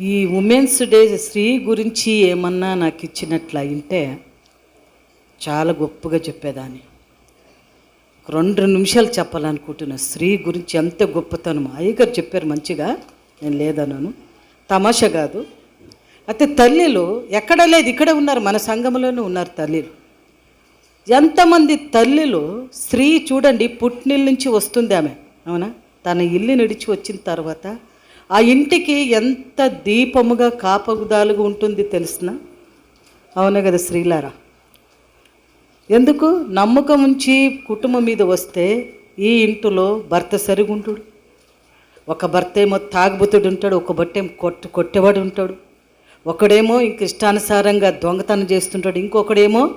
ఈ women's day స్త్రీ గురించి ఏమన్నా నాకు ఇచ్చినట్లు అయింటే చాలా గొప్పగా చెప్పేదాన్ని. ఒక రెండు నిమిషాలు చెప్పాలనుకుంటున్నా. స్త్రీ గురించి ఎంత గొప్పతనం. అయ్యగారు చెప్పారు మంచిగా. నేను లేదన్నాను. తమాషా కాదు. అయితే తల్లిలు ఎక్కడ లేదు ఇక్కడే ఉన్నారు. మన సంఘంలోనే ఉన్నారు తల్లిలు. ఎంతమంది తల్లిలు స్త్రీ చూడండి పుట్టినిల్ నుంచి వస్తుంది ఆమె. అవునా? తన ఇల్లు నడిచి వచ్చిన తర్వాత ఆ ఇంటికి ఎంత దీపముగా కాపగుదాలుగా ఉంటుంది తెలిసిన? అవునా కదా శ్రీలారా ఎందుకు? నమ్మకం ఉంచి కుటుంబం మీద వస్తే ఈ ఇంటిలో భర్త సరిగుంటుడు. ఒక భర్త ఏమో తాగుబోతుడు ఉంటాడు ఒక భర్త ఏమో కొట్టు కొట్టేవాడు ఉంటాడు. ఒకడేమో ఇంక ఇష్టానుసారంగా దొంగతనం చేస్తుంటాడు ఇంకొకడేమో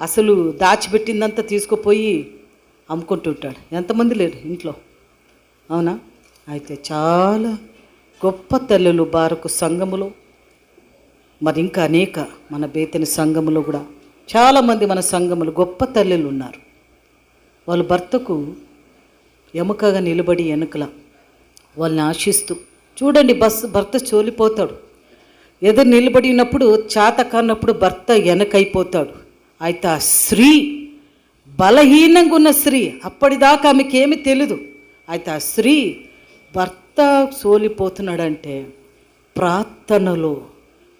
అసలు దాచిపెట్టిందంతా తీసుకుపోయి అమ్ముకుంటుంటాడు. ఎంతమంది లేరు ఇంట్లో? అవునా? అయితే చాలా గొప్ప తల్లులు బారకు సంఘములో మరి ఇంకా అనేక మన బేతని సంఘములో కూడా. చాలామంది మన సంఘములు గొప్ప తల్లులు ఉన్నారు. వాళ్ళు భర్తకు ఎముకగా నిలబడి వెనుకల వాళ్ళని ఆశిస్తూ చూడండి బస్ భర్త చోలిపోతాడు. ఎదురు నిలబడినప్పుడు చాత కానప్పుడు భర్త వెనకైపోతాడు అయితే ఆ స్త్రీ బలహీనంగా ఉన్న స్త్రీ అప్పటిదాకా ఆమెకేమి ఏమీ తెలీదు. అయితే ఆ స్త్రీ భర్త సోలిపోతున్నాడంటే ప్రార్థనలో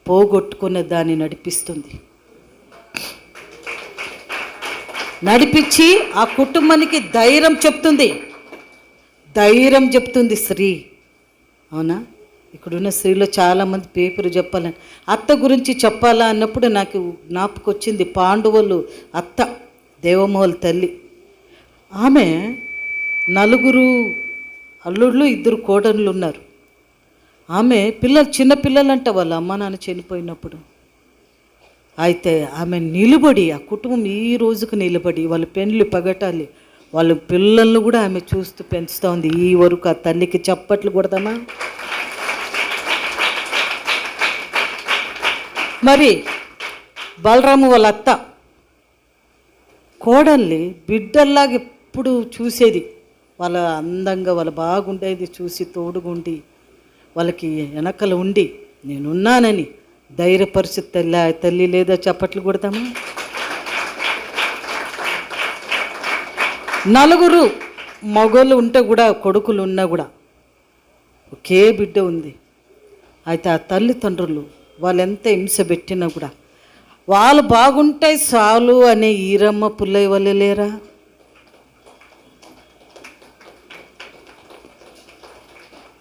పోగొట్టుకునే దాన్ని నడిపిస్తుంది. నడిపించి ఆ కుటుంబానికి ధైర్యం చెప్తుంది. ధైర్యం చెప్తుంది స్త్రీ. అవునా? ఇక్కడున్న స్త్రీలో చాలామంది పేపర్ చెప్పాలని. అత్త గురించి చెప్పాలా అన్నప్పుడు నాకు జ్ఞాపకం వచ్చింది పాండవులు అత్త దేవమోహల్ తల్లి. ఆమె నలుగురు అల్లుళ్ళు ఇద్దరు కోడళ్ళు ఉన్నారు ఆమె పిల్లలు చిన్నపిల్లలంట వాళ్ళ అమ్మ నాన్న చనిపోయినప్పుడు. అయితే ఆమె నిలబడి ఆ కుటుంబం ఈ రోజుకు నిలబడి వాళ్ళ పెండ్లు పగటాలి. వాళ్ళ పిల్లలను కూడా ఆమె చూస్తూ పెంచుతూ ఉంది. ఈ వరకు ఆ తల్లికి చప్పట్లు కొడదామా? మరి బలరాము వాళ్ళ అత్త కోడల్ని బిడ్డల్లాగా ఎప్పుడు చూసేది? వాళ్ళ అందంగా వాళ్ళు బాగుండేది చూసి తోడుగుండి వాళ్ళకి వెనకలు ఉండి నేనున్నానని ధైర్యపరిచి తల్లి తల్లి లేదా చప్పట్లు కొడతామా? నలుగురు మగోళ్ళు ఉంటే కూడా కొడుకులు ఉన్నా కూడా ఒకే బిడ్డ ఉంది. అయితే ఆ తల్లిదండ్రులు వాళ్ళు ఎంత హింస పెట్టినా కూడా వాళ్ళు బాగుంటే చాలు అనే ఈరమ్మ పుల్లయ్య వల్ల లేరా?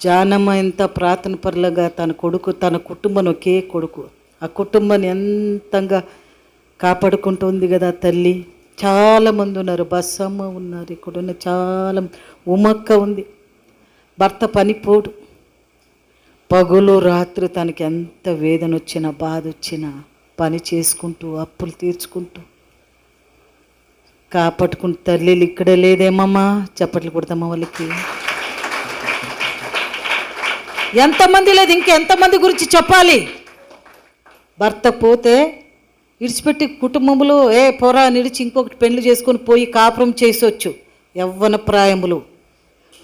జానమ్మ ఎంత ప్రార్థన పరులుగా తన కొడుకు తన కుటుంబం ఒకే కొడుకు. ఆ కుటుంబాన్ని ఎంతంగా కాపాడుకుంటుంది కదా తల్లి. చాలామంది ఉన్నారు బస్సమ్మ ఉన్నారు ఇక్కడున్న చాలా ఉమక్క ఉంది. భర్త పనిపోడు. పగులు రాత్రి తనకి ఎంత వేదన వచ్చినా బాధ వచ్చినా పని చేసుకుంటూ అప్పులు తీర్చుకుంటూ కాపాడుకుంటూ తల్లిలు ఇక్కడే లేదేమమ్మా? చప్పట్లు కొడతామా వాళ్ళకి? ఎంతమంది లేదు ఇంకెంతమంది గురించి చెప్పాలి? భర్త పోతే విడిచిపెట్టి కుటుంబంలో ఏ పొరా నిడిచి ఇంకొకటి పెళ్ళి చేసుకొని పోయి కాపురం చేసొచ్చు. యవ్వన ప్రాయములు.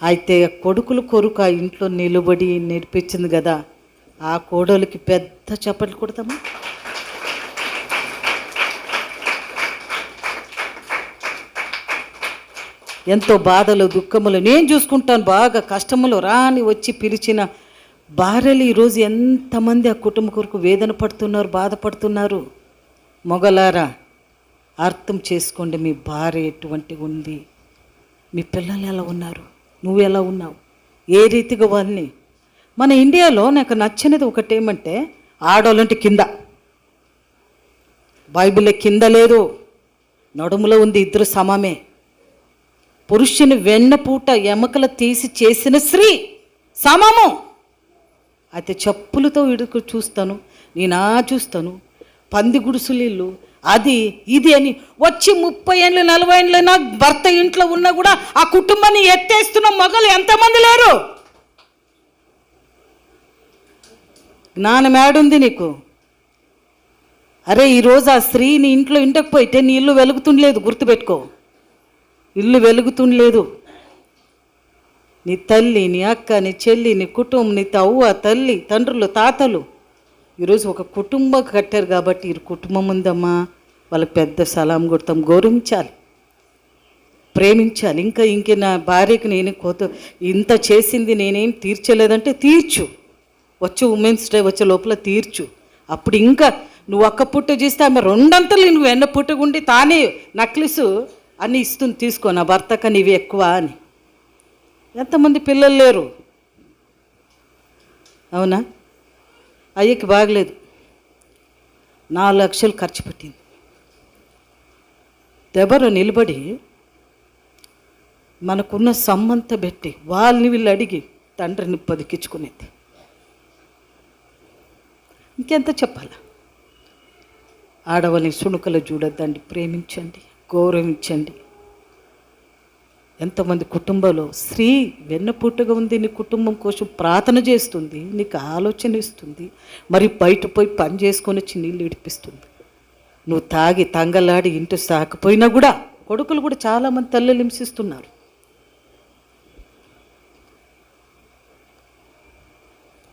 అయితే కొడుకులు కొరుకు ఆ ఇంట్లో నిలబడి నేర్పించింది కదా ఆ కోడలికి పెద్ద చప్పట్లు కొడతామా? ఎంతో బాధలు దుఃఖములు. నేను చూసుకుంటాను బాగా కష్టములు. రాని వచ్చి పిలిచిన భార్యలు ఈరోజు ఎంతమంది ఆ కుటుంబ కొరకు వేదన పడుతున్నారు బాధపడుతున్నారు? మొగలారా అర్థం చేసుకోండి మీ భార్య ఎటువంటి ఉంది? మీ పిల్లలు ఎలా ఉన్నారు? నువ్వు ఎలా ఉన్నావు? ఏ రీతిగా వాళ్ళని? మన ఇండియాలో నాకు నచ్చినది ఒకటేమంటే ఆడవాళ్ళంటే కింద. బైబిల్ కింద లేదు నడుములో ఉంది ఇద్దరు సమమే. పురుషుని వెన్నపూట ఎముకలు తీసి చేసిన స్త్రీ సమము. అయితే చెప్పులతో ఇడుకు చూస్తాను నేనా చూస్తాను. పంది గుడుసులీళ్ళు అది ఇది అని వచ్చి ముప్పై ఏళ్ళు నలభై ఏళ్ళు నా భర్త ఇంట్లో ఉన్నా కూడా ఆ కుటుంబాన్ని ఎత్తేస్తున్న మొగలు ఎంతమంది లేరు? జ్ఞానం ఏడుంది నీకు? అరే ఈరోజు ఆ స్త్రీ నీ ఇంట్లో ఇంటకు పోయితే నీ ఇల్లు వెలుగుతుండలేదు గుర్తుపెట్టుకో. ఇల్లు వెలుగుతుండలేదు. నీ తల్లి నీ అక్క నీ చెల్లి నీ కుటుంబం నీ తవ్వ తల్లి తండ్రులు తాతలు. ఈరోజు ఒక కుటుంబం కట్టారు కాబట్టి ఈ కుటుంబం ఉందమ్మా. వాళ్ళకి పెద్ద సలాం కొడతాం గౌరవించాలి. ప్రేమించాలి. ఇంకా ఇంక నా భార్యకి నేను కోత ఇంత చేసింది నేనేం తీర్చలేదంటే తీర్చు. వచ్చే ఉమెన్స్ డే వచ్చే లోపల తీర్చు. అప్పుడు ఇంకా నువ్వు ఒక్క పుట్ట చేస్తే ఆమె రెండంతలు నువ్వు ఎన్న పుట్టగుండి తానే నక్లిసు అని ఇస్తుంది తీసుకో నా భర్తక నీవి ఎక్కువ అని. ఎంతమంది పిల్లలు లేరు? అవునా? అయ్యకి బాగలేదు. నాలుగు లక్షలు ఖర్చు పెట్టింది. దెబ్బరు నిలబడి మనకున్న సమ్మంత పెట్టి వాళ్ళని వీళ్ళు అడిగి తండ్రిని బతికించుకునేది. ఇంకెంత చెప్పాలా? ఆడవాళ్ళని సుణుకలు చూడొద్దండి ప్రేమించండి గౌరవించండి. ఎంతమంది కుటుంబంలో స్త్రీ వెన్నపూటగా ఉంది నీ కుటుంబం కోసం ప్రార్థన చేస్తుంది నీకు ఆలోచన ఇస్తుంది మరి బయట పోయి పని చేసుకొని వచ్చి నీళ్ళు ఇడిపిస్తుంది. నువ్వు తాగి తంగలాడి ఇంటి సాకపోయినా కూడా కొడుకులు కూడా చాలామంది తల్లులు హింసిస్తున్నారు.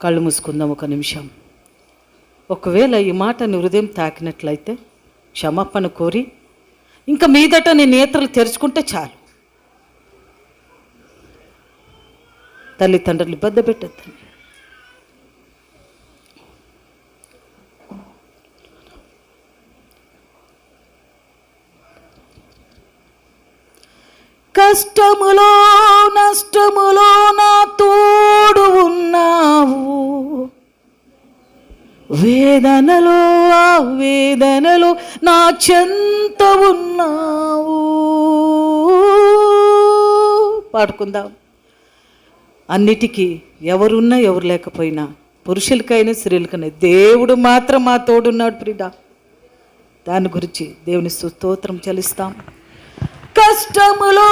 కళ్ళు మూసుకుందాం ఒక నిమిషం. ఒకవేళ ఈ మాట నీ హృదయం తాకినట్లయితే క్షమాపణ కోరి ఇంకా మీదట నీ నేత్రలు తెరుచుకుంటే చాలు. తల్లిదండ్రులు ఇబ్బంది పెట్టద్దు. కష్టములో నష్టములో నా తోడు ఉన్నావు. వేదనలో ఆ వేదనలో నా చెంత ఉన్నావు. పాడుకుందాం. అన్నిటికీ ఎవరున్నా ఎవరు లేకపోయినా పురుషులకైనా స్త్రీలకైనా దేవుడు మాత్రం మా తోడున్నాడు ప్రిడ దాని గురించి దేవుని స్తోత్రం చలిస్తాం కష్టములో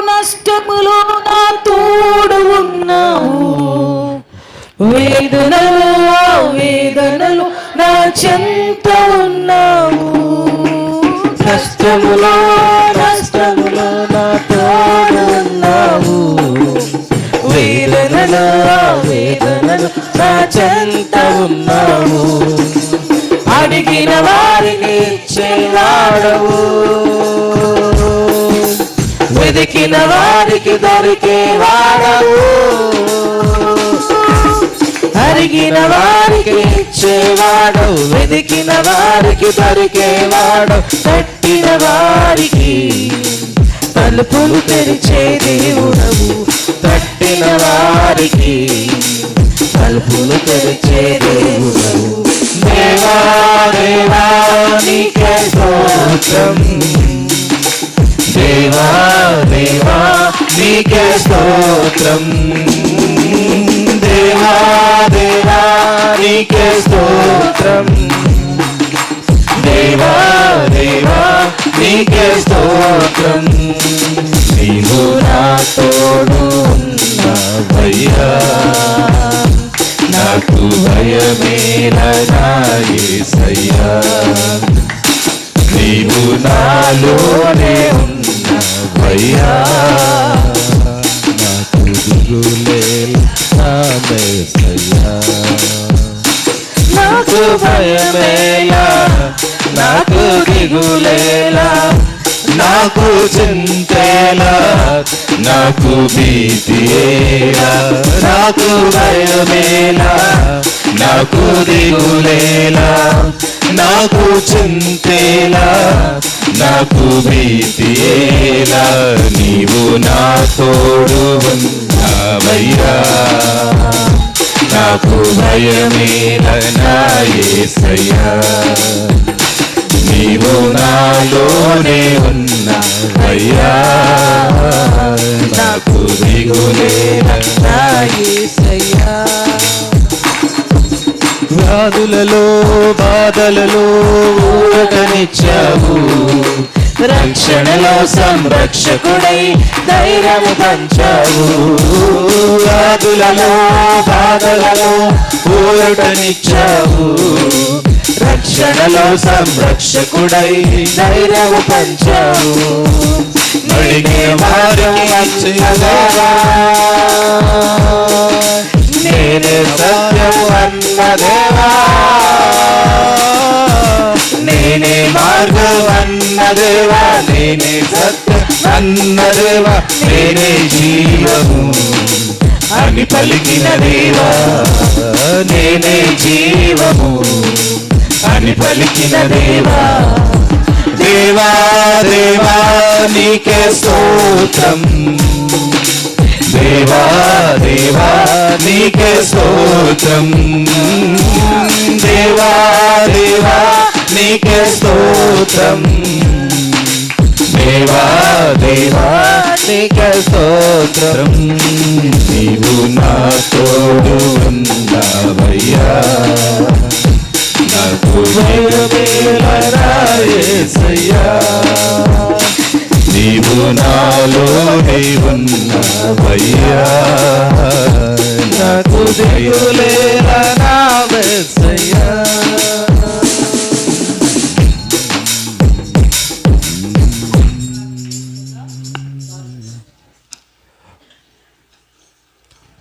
నష్టములో నా తోడు ఉన్నావు. వేదనలు ఆ వేదనలు నా చెంత ఉన్నావు. కష్టములో వేదనలు ఆ వేదనలు నా చెంత ఉన్నావు. అడిగిన వారిని ఇచ్చేవాడవు వెతికిన వారికి దొరికే వాడవు. అరిగిన వారికి ఇచ్చేవాడు వెతికిన వారికి దొరికేవాడు తట్టిన వారికి తలుపులు తెరిచే దేవుడవు. తట్టిన వారికి తలుపులు తెరిచే దేవుడు. దేవా దేవా నీకే స్తోత్రం. దేవా దేవా నీకే స్తోత్రం. దేవా దేవా నీకే స్తోత్రం. దేవా దేవా నీకే స్తోత్రం. నీవు నా తోడు ఉన్నావయ్యా నాకు భయమేలనాయ్యా నీవు నాలోనే ఉన్నవయ్యా. నాకు దిగులేల నాకు భయమేలా నాకు దిగులేలా నాకు చింత నాకు భీతియేలా నాకు భయమేలా నాకు దిగులేలా నాకు చింతేలా నాకు భీతియేలా నీవు నా తోడు ఉన్నావయ్యా. నాకు భయమేలా భయమేలనాయ్యా నీవు నాలోనే ఉన్నవయ్యా నాకు దిగులేలనాయ్యా వ్యాధులలో బాధలలో ఊరటనిచ్చావు. రక్షణలో సంరక్షకుడై ధైర్యము పంచావు. వ్యాధులలో బాధలలో ఊరటనిచ్చావు. రక్షణలో సంరక్షకుడై ధైర్యము పంచావు నడిగే వారికి నేనే సత్యము అన్న దేవా నేనే మార్గం అన్న దేవా నేనే సత్యం అన్న దేవా నేనే జీవము అని పలికిన దేవా? నేనే జీవము అని పలికిన దేవా. దేవా దేవా నీకే స్తోత్రం. దేవా దేవా నీకే స్తోత్రం. దేవా దేవా నీకే స్తోత్రం. దేవా దేవా నీకే స్తోత్రం. నీవు నా తోడు ఉన్నావయ్యా నీవు నాలో ఉన్నావయ్యా నాకు దిగులేలా నా వేసయ్యా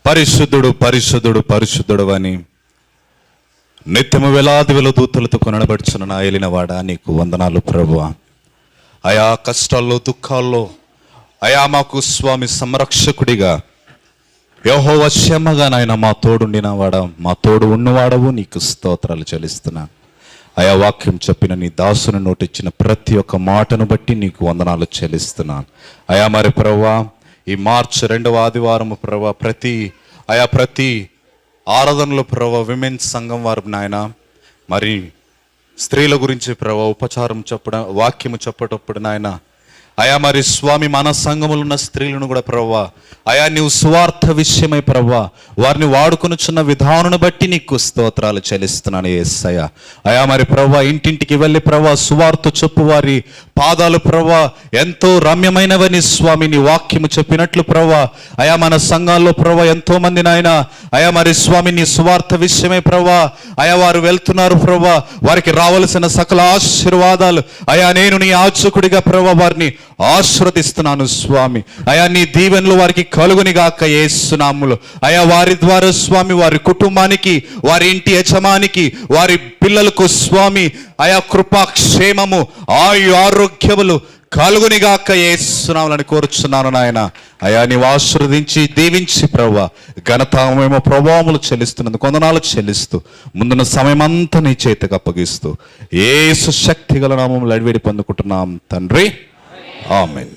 పరిశుద్ధుడు పరిశుద్ధుడు పరిశుద్ధుడు అని నిత్యము వేలాది వేల దూతలతో కొనబడుచున్న నా ఏలినవాడా నీకు వందనాలు ప్రభు ఆయా కష్టాల్లో దుఃఖాల్లో అయా మాకు స్వామి సంరక్షకుడిగా. యహో వశ్యమ్మగా నాయన మా తోడుండినవాడ మా తోడు ఉన్నవాడవు నీకు స్తోత్రాలు చెల్లిస్తున్నా. ఆయా వాక్యం చెప్పిన నీ దాసుని నోటిచ్చిన ప్రతి ఒక్క మాటను బట్టి నీకు వందనాలు చెల్లిస్తున్నాను అయా మరి ప్రవ్వా ఈ మార్చ్ రెండవ ఆదివారం ప్రవ్వా ప్రతి ఆయా ప్రతి ఆరాధనలో ప్రభావ విమెన్స్ సంఘం వారు నాయన మరి స్త్రీల గురించి ప్రభా ఉపచారం చెప్పడం వాక్యము చెప్పేటప్పుడు నాయన అయా మరి స్వామి మన సంఘములు ఉన్న స్త్రీలను కూడా ప్రవ్వా. అయా నీవు స్వార్థ విషయమై ప్రవ్వా. వారిని వాడుకొనుచున్న విధానం బట్టి నీకు స్తోత్రాలు చెల్లిస్తున్నాను ఏసయ్య. అయా మరి ప్రవ్వా ఇంటింటికి వెళ్ళి ప్రవ్వా సువార్త చెప్పు వారి పాదాలు ప్రవ్వా. ఎంతో రమ్యమైనవని స్వామి నీ వాక్యము చెప్పినట్లు ప్రవ్వా. అయా మన సంఘాల్లో ప్రవ్వా ఎంతో మంది నాయన. అయా మరి స్వామి నీ సువార్త విషయమై ప్రవ్వా. అయా వారు వెళ్తున్నారు ప్రవ్వా. వారికి రావలసిన సకల ఆశీర్వాదాలు. అయా నేను నీ ఆచకుడిగా ప్రవ్వా. వారిని ఆశ్రదిస్తున్నాను స్వామి. అయా నీ దీవెనలు వారికి కలుగునిగాక ఏసునాములు. అయా వారి ద్వారా స్వామి వారి కుటుంబానికి వారి ఇంటి యజమానికి వారి పిల్లలకు స్వామి అయా కృపాక్షేమము ఆయు ఆరోగ్యములు కలుగునిగాక ఏసునాములని కోరుచున్నాను నాయన. అయా నీవు ఆశీర్వదించి దీవించి ప్రవ్వ. ఘనత మేము ప్రభావములు చెల్లిస్తున్నందు కొందనాలు చెల్లిస్తూ ముందున్న సమయం అంతా నీ చేతికి అప్పగిస్తూ ఏసు శక్తి గల నామములు అడివేడి పొందుకుంటున్నాం తండ్రి. ఆమెన్.